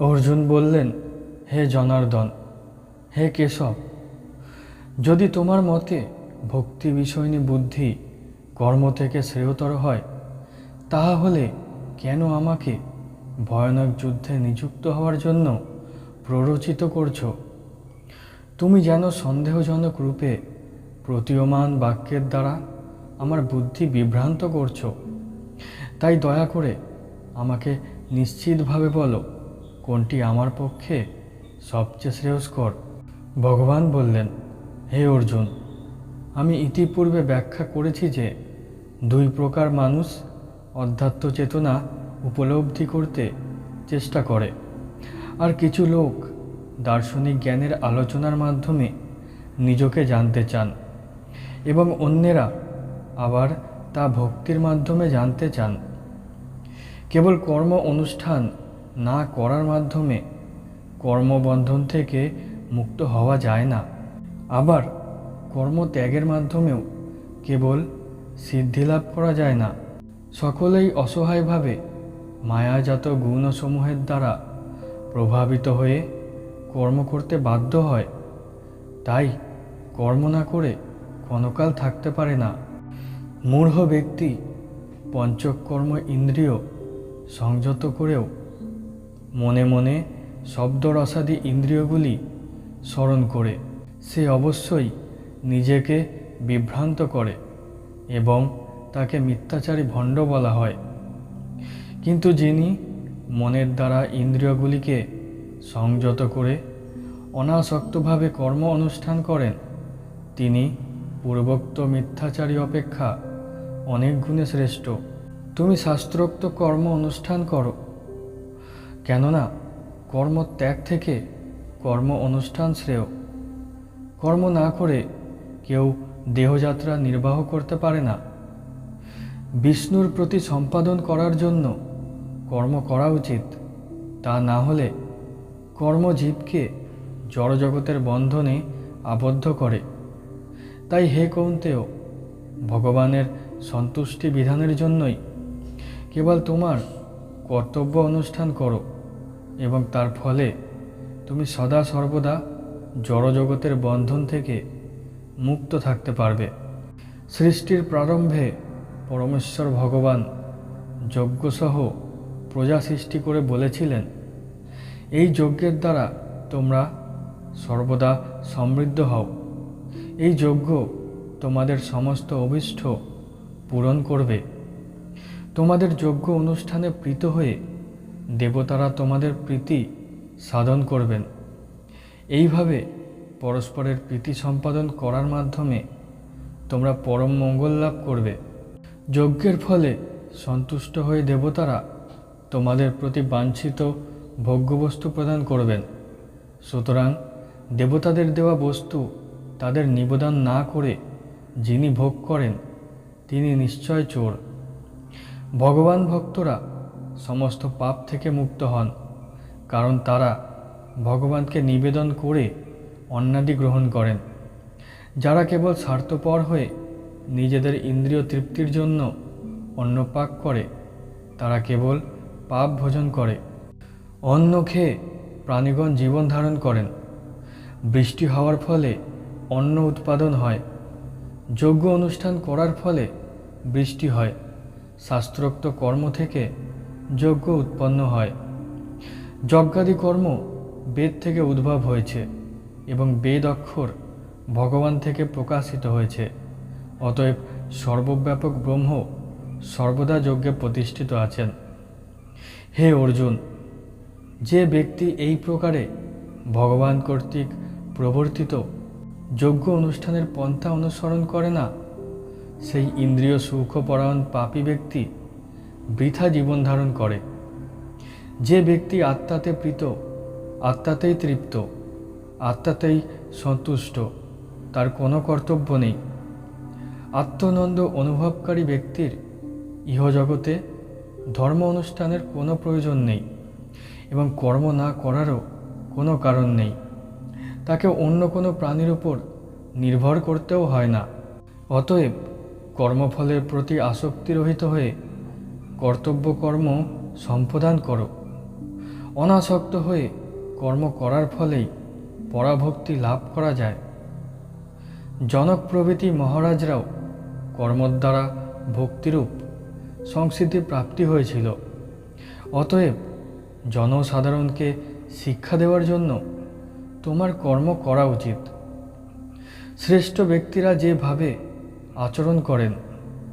অর্জুন বললেন, হে জনার্দন, হে কেশব, যদি তোমার মতে ভক্তি বিষয়নী বুদ্ধি কর্ম থেকে শ্রেয়তর হয় তাহা হলে কেন আমাকে ভয়ানক যুদ্ধে নিযুক্ত হওয়ার জন্য প্ররোচিত করছ? তুমি যেন সন্দেহজনক রূপে প্রতীয়মান বাক্যের দ্বারা আমার বুদ্ধি বিভ্রান্ত করছ। তাই দয়া করে আমাকে নিশ্চিতভাবে বলো কোনটি আমার পক্ষে সবচেয়ে শ্রেয়স্কর? ভগবান বললেন, হে অর্জুন, আমি ইতিপূর্বে ব্যাখ্যা করেছি যে দুই প্রকার মানুষ অধ্যাত্ম চেতনা উপলব্ধি করতে চেষ্টা করে। আর কিছু লোক দার্শনিক জ্ঞানের আলোচনার মাধ্যমে নিজকে জানতে চান এবং অন্যেরা আবার তা ভক্তির মাধ্যমে জানতে চান। কেবল কর্ম অনুষ্ঠান না করার মাধ্যমে কর্মবন্ধন থেকে মুক্ত হওয়া যায় না। আবার কর্ম ত্যাগের মাধ্যমেও কেবল সিদ্ধিলাভ করা যায় না। সকলেই অসহায়ভাবে মায়াজাত গুণসমূহের দ্বারা প্রভাবিত হয়ে কর্ম করতে বাধ্য হয়। তাই কর্ম না করে ক্ষণকাল থাকতে পারে না। মূঢ় ব্যক্তি পঞ্চকর্ম ইন্দ্রিয় সংযত করেও মনে মনে শব্দরসাদি ইন্দ্রিয়গুলি স্মরণ করে, সে অবশ্যই নিজেকে বিভ্রান্ত করে এবং তাকে মিথ্যাচারী ভণ্ড বলা হয়। কিন্তু যিনি মনের দ্বারা ইন্দ্রিয়গুলিকে সংযত করে অনাসক্তভাবে কর্ম অনুষ্ঠান করেন, তিনি পূর্বোক্ত মিথ্যাচারী অপেক্ষা অনেক গুণে শ্রেষ্ঠ। তুমি শাস্ত্রোক্ত কর্ম অনুষ্ঠান করো। কেননা কর্ম ত্যাগ থেকে কর্ম অনুষ্ঠান শ্রেয়। কর্ম না করে কেউ দেহযাত্রা নির্বাহ করতে পারে না। বিষ্ণুর প্রতি সম্পাদন করার জন্য কর্ম করা উচিত। তা না হলে কর্মজীবকে জড়জগতের বন্ধনে আবদ্ধ করে। তাই হে কৌন্তেয়, ভগবানের সন্তুষ্টি বিধানের জন্যই কেবল তোমার কর্তব্য অনুষ্ঠান করো এবং তার ফলে তুমি সদা সর্বদা জড়জগতের বন্ধন থেকে মুক্ত থাকতে পারবে। সৃষ্টির প্রারম্ভে পরমেশ্বর ভগবান যজ্ঞসহ প্রজা সৃষ্টি করে বলেছিলেন, এই যজ্ঞের দ্বারা তোমরা সর্বদা সমৃদ্ধ হও। এই যজ্ঞ তোমাদের সমস্ত অভিষ্ট পূরণ করবে। তোমাদের যজ্ঞ অনুষ্ঠানে প্রীত হয়ে দেবতারা তোমাদের প্রীতি সাধন করবেন। এইভাবে পরস্পরের প্রীতি সম্পাদন করার মাধ্যমে তোমরা পরম মঙ্গল লাভ করবে। যজ্ঞের ফলে সন্তুষ্ট হয়ে দেবতারা তোমাদের প্রতি বাঞ্ছিত ভোগ্যবস্তু প্রদান করবেন। সুতরাং দেবতাদের দেওয়া বস্তু তাদের নিবেদন না করে যিনি ভোগ করেন, তিনি নিশ্চয় চোর। ভগবান ভক্তরা সমস্ত পাপ থেকে মুক্ত হন, কারণ তারা ভগবানকে নিবেদন করে অন্নাদি গ্রহণ করেন। যারা কেবল স্বার্থপর হয়ে নিজেদের ইন্দ্রিয় তৃপ্তির জন্য অন্ন পাক করে, তারা কেবল পাপ ভোজন করে, অন্ন খেয়ে প্রাণীগণ জীবন ধারণ করেন। বৃষ্টি হওয়ার ফলে অন্ন উৎপাদন হয় যোগ্য অনুষ্ঠান করার ফলে বৃষ্টি হয়। শাস্ত্রোক্ত কর্ম থেকে যজ্ঞ উৎপন্ন হয়। যজ্ঞাদি কর্ম বেদ থেকে উদ্ভব হয়েছে এবং বেদ অক্ষর ভগবান থেকে প্রকাশিত হয়েছে। অতএব সর্বব্যাপক ব্রহ্ম সর্বদা যজ্ঞে প্রতিষ্ঠিত আছেন। হে অর্জুন, যে ব্যক্তি এই প্রকারে ভগবান কর্তৃক প্রবর্তিত যজ্ঞ অনুষ্ঠানের পন্থা অনুসরণ করে না সেই ইন্দ্রিয় সুখপরায়ণ পাপী ব্যক্তি বৃথা জীবন ধারণ করে। যে ব্যক্তি আত্মাতে প্রীত, আত্মাতেই তৃপ্ত, আত্মাতেই সন্তুষ্ট, তার কোনো কর্তব্য নেই। আত্মনন্দ অনুভবকারী ব্যক্তির ইহজগতে ধর্ম অনুষ্ঠানের কোনো প্রয়োজন নেই এবং কর্ম না করারও কোনো কারণ নেই। তাকে অন্য কোনো প্রাণীর উপর নির্ভর করতেও হয় না। অতএব কর্মফলের প্রতি আসক্তি রহিত হয়ে কর্তব্য কর্ম সম্পাদন করো। অনাসক্ত হয়ে কর্ম করার ফলেই পরাভক্তি লাভ করা যায়। জনক প্রভৃতি মহারাজরাও কর্মর দ্বারা ভক্তিরূপ সংস্কৃতি প্রাপ্তি হয়েছিল। অতএব জনসাধারণকে শিক্ষা দেওয়ার জন্য তোমার কর্ম করা উচিত। শ্রেষ্ঠ ব্যক্তিরা যেভাবে আচরণ করেন।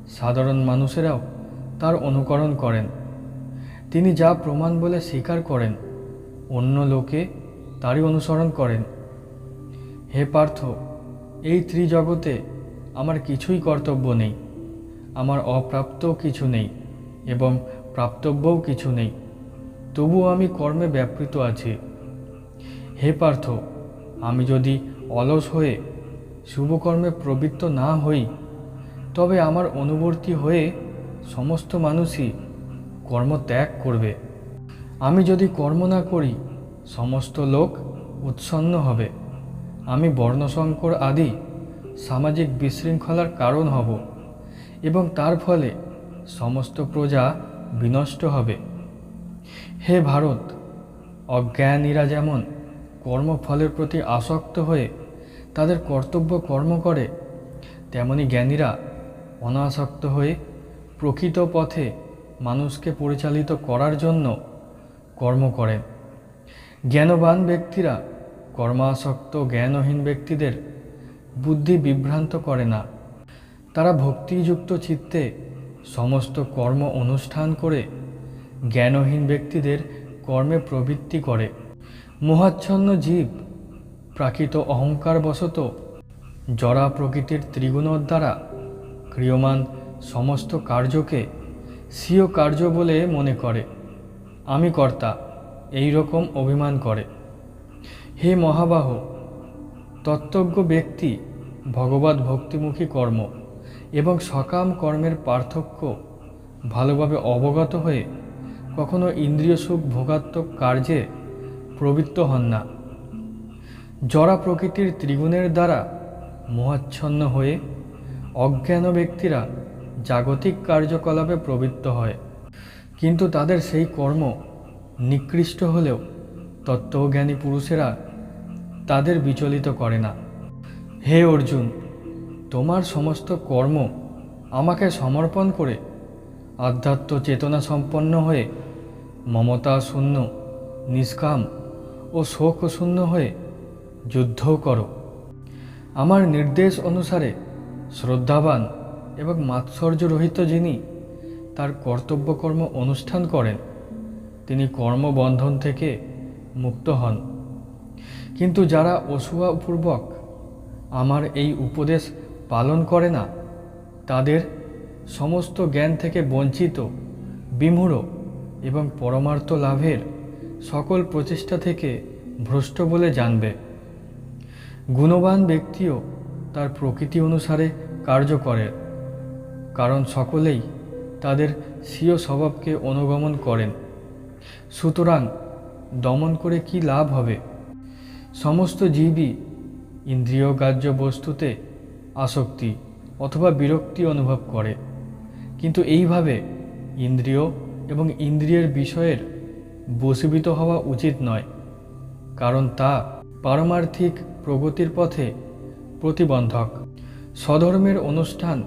সাধারণ মানুষেরাও তার অনুকরণ করেন। তিনি যা প্রমাণ বলে স্বীকার করেন, অন্য লোকে তারই অনুসরণ করেন। হে পার্থ, এই ত্রিজগতে আমার কিছুই কর্তব্য নেই। আমার অপ্রাপ্ত কিছু নেই এবং প্রাপ্তব্যও কিছু নেই। তবুও আমি কর্মে ব্যাপৃত আছি। হে পার্থ, আমি যদি অলস হয়ে শুভকর্মে প্রবৃত্ত না হই তবে আমার অনুবর্তী হয়ে সমস্ত মানুষই কর্ম ত্যাগ করবে। আমি যদি কর্ম না করি, সমস্ত লোক উৎসন্ন হবে। আমি বর্ণশঙ্কর আদি সামাজিক বিশৃঙ্খলার কারণ হব এবং তার ফলে সমস্ত প্রজা বিনষ্ট হবে। হে ভারত, অজ্ঞানীরা যেমন কর্মফলের প্রতি আসক্ত হয়ে তাদের কর্তব্য কর্ম করে, তেমনি জ্ঞানীরা অনাসক্ত হয়ে প্রকৃত পথে মানুষকে পরিচালিত করার জন্য কর্ম করেন। জ্ঞানবান ব্যক্তিরা কর্মাসক্ত, জ্ঞানহীন ব্যক্তিদের বুদ্ধি বিভ্রান্ত করে না। তারা ভক্তিযুক্ত চিত্তে সমস্ত কর্ম অনুষ্ঠান করে জ্ঞানহীন ব্যক্তিদের কর্মে প্রবৃত্তি করে। মোহাচ্ছন্ন জীব প্রাকৃত অহংকারবশত জরা প্রকৃতির ত্রিগুণর দ্বারা ক্রিয়মান সমস্ত কার্যকে স্বীয় কার্য বলে মনে করে। আমি কর্তা, এই রকম অভিমান করে। হে মহাবাহ, তত্ত্বজ্ঞ ব্যক্তি, ভগবত ভক্তিমুখী কর্ম এবং সকাম কর্মের পার্থক্য ভালোভাবে অবগত হয়ে কখনো ইন্দ্রিয় সুখ ভোগাত্মক কার্যে প্রবৃত্ত হন না। জরা প্রকৃতির ত্রিগুণের দ্বারা মোহাচ্ছন্ন হয়ে অজ্ঞান ব্যক্তিরা জাগতিক কার্যকলাপে প্রবৃত্ত হয়। কিন্তু তাদের সেই কর্ম নিকৃষ্ট হলেও তত্ত্বজ্ঞানী পুরুষেরা তাদের বিচলিত করে না। হে অর্জুন, তোমার সমস্ত কর্ম আমাকে সমর্পণ করে আধ্যাত্ম চেতনা সম্পন্ন হয়ে মমতা শূন্য, নিষ্কাম ও শোক শূন্য হয়ে যুদ্ধ করো। আমার নির্দেশ অনুসারে শ্রদ্ধাবান এবং মাৎসর্যরহিত যিনি, তার কর্তব্যকর্ম অনুষ্ঠান করেন। তিনি কর্মবন্ধন থেকে মুক্ত হন। কিন্তু যারা অসুয়াপূর্বক আমার এই উপদেশ পালন করে না, তাদের সমস্ত জ্ঞান থেকে বঞ্চিত, বিমূঢ় এবং পরমার্থ লাভের সকল প্রচেষ্টা থেকে ভ্রষ্ট বলে জানবে। গুণবান ব্যক্তিও তার প্রকৃতি অনুসারে কার্য করে, কারণ সকলেই তাদের স্বীয় স্বভাবকে অনুগমন করেন। সুতরাং দমন করে কি লাভ হবে? সমস্ত জীবই ইন্দ্রিয় গ্রাহ্য বস্তুতে আসক্তি অথবা বিরক্তি অনুভব করে। কিন্তু এইভাবে ইন্দ্রিয় এবং ইন্দ্রিয়ের বিষয়ের বশীভূত হওয়া উচিত নয়, কারণ তা পারমার্থিক প্রগতির পথে প্রতিবন্ধক। স্বধর্মের অনুষ্ঠান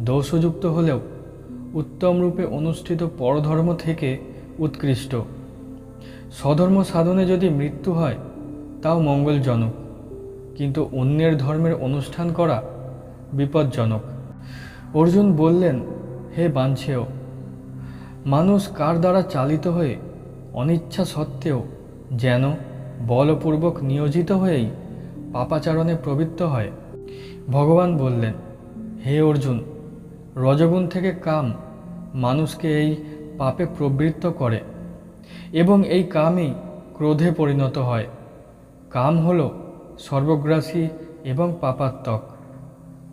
দোষযুক্ত হলেও উত্তম রূপে অনুষ্ঠিত পরধর্ম থেকে উৎকৃষ্ট। স্বধর্ম সাধনে যদি মৃত্যু হয়, তাও মঙ্গলজনক। কিন্তু অন্যের ধর্মের অনুষ্ঠান করা বিপজ্জনক। অর্জুন বললেন, হে বাঞ্ছেয়, মানুষ কার দ্বারা চালিত হয়ে অনিচ্ছা সত্ত্বেও যেন বলপূর্বক নিয়োজিত হয়েই পাপাচারণে প্রবৃত্ত হয়। ভগবান বললেন, হে অর্জুন, রজগুণ থেকে কাম মানুষকে এই পাপে প্রবৃত্ত করে এবং এই কামই ক্রোধে পরিণত হয়। কাম হল সর্বগ্রাসী এবং পাপাত্মক।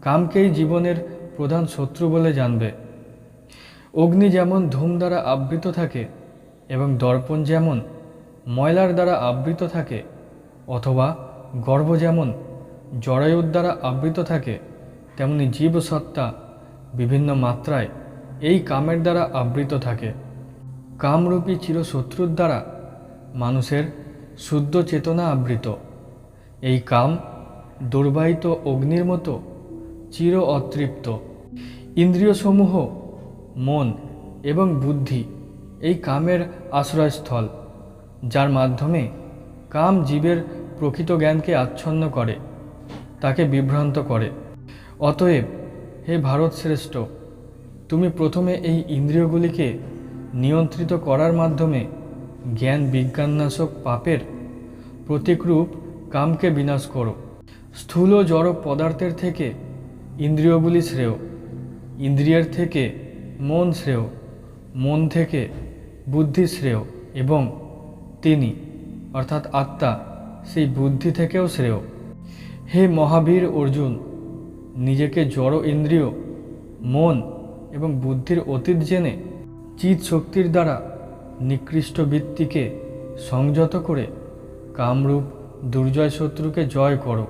কামকেই জীবনের প্রধান শত্রু বলে জানবে। অগ্নি যেমন ধূম দ্বারা আবৃত থাকে এবং দর্পণ যেমন ময়লার দ্বারা আবৃত থাকে, অথবা গর্ভ যেমন জরায়ুর দ্বারা আবৃত থাকে, তেমনি জীবসত্তা বিভিন্ন মাত্রায় এই কামের দ্বারা আবৃত থাকে। কামরূপী চিরশত্রুর দ্বারা মানুষের শুদ্ধ চেতনা আবৃত। এই কাম দুর্বাহিত অগ্নির মতো চির অতৃপ্ত। ইন্দ্রিয়সমূহ, মন এবং বুদ্ধি এই কামের আশ্রয়স্থল, যার মাধ্যমে কাম জীবের প্রকৃত জ্ঞানকে আচ্ছন্ন করে, তাকে বিভ্রান্ত করে। অতএব, হে ভারত শ্রেষ্ঠ, তুমি প্রথমে এই ইন্দ্রিয়গুলিকে নিয়ন্ত্রিত করার মাধ্যমে জ্ঞান বিজ্ঞাননাশক পাপের প্রতীকরূপ কামকে বিনাশ করো। স্থূল জড় পদার্থের থেকে ইন্দ্রিয়গুলি শ্রেয়, ইন্দ্রিয়ের থেকে মন শ্রেয়, মন থেকে বুদ্ধি শ্রেয় এবং তিনি, অর্থাৎ আত্মা সেই বুদ্ধি থেকেও শ্রেয়। হে মহাবীর অর্জুন, নিজেকে জড় ইন্দ্রিয়, মন এবং বুদ্ধির অতীত জেনে চিত শক্তির দ্বারা নিকৃষ্ট বৃত্তিকে সংযত করে কামরূপ দুর্জয় শত্রুকে জয় করো।